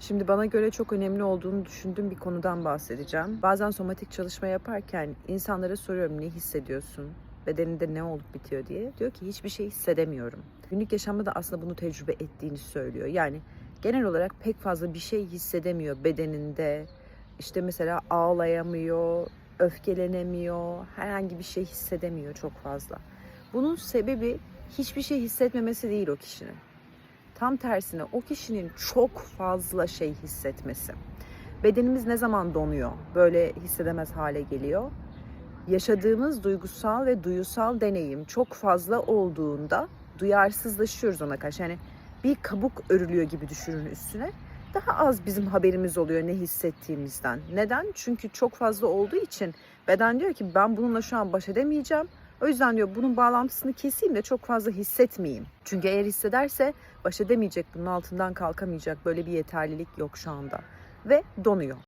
Şimdi bana göre çok önemli olduğunu düşündüğüm bir konudan bahsedeceğim. Bazen somatik çalışma yaparken insanlara soruyorum ne hissediyorsun? Bedeninde ne olup bitiyor diye. Diyor ki hiçbir şey hissedemiyorum. Günlük yaşamda da aslında bunu tecrübe ettiğini söylüyor. Yani genel olarak pek fazla bir şey hissedemiyor bedeninde. İşte mesela ağlayamıyor, öfkelenemiyor, herhangi bir şey hissedemiyor çok fazla. Bunun sebebi hiçbir şey hissetmemesi değil o kişinin. Tam tersine o kişinin çok fazla şey hissetmesi. Bedenimiz ne zaman donuyor, böyle hissedemez hale geliyor? Yaşadığımız duygusal ve duyusal deneyim çok fazla olduğunda duyarsızlaşıyoruz ona karşı. Yani bir kabuk örülüyor gibi düşünün üstüne. Daha az bizim haberimiz oluyor ne hissettiğimizden. Neden? Çünkü çok fazla olduğu için beden diyor ki ben bununla şu an baş edemeyeceğim. O yüzden diyor bunun bağlantısını keseyim de çok fazla hissetmeyeyim. Çünkü eğer hissederse baş edemeyecek, bunun altından kalkamayacak. Böyle bir yeterlilik yok şu anda. Ve donuyor.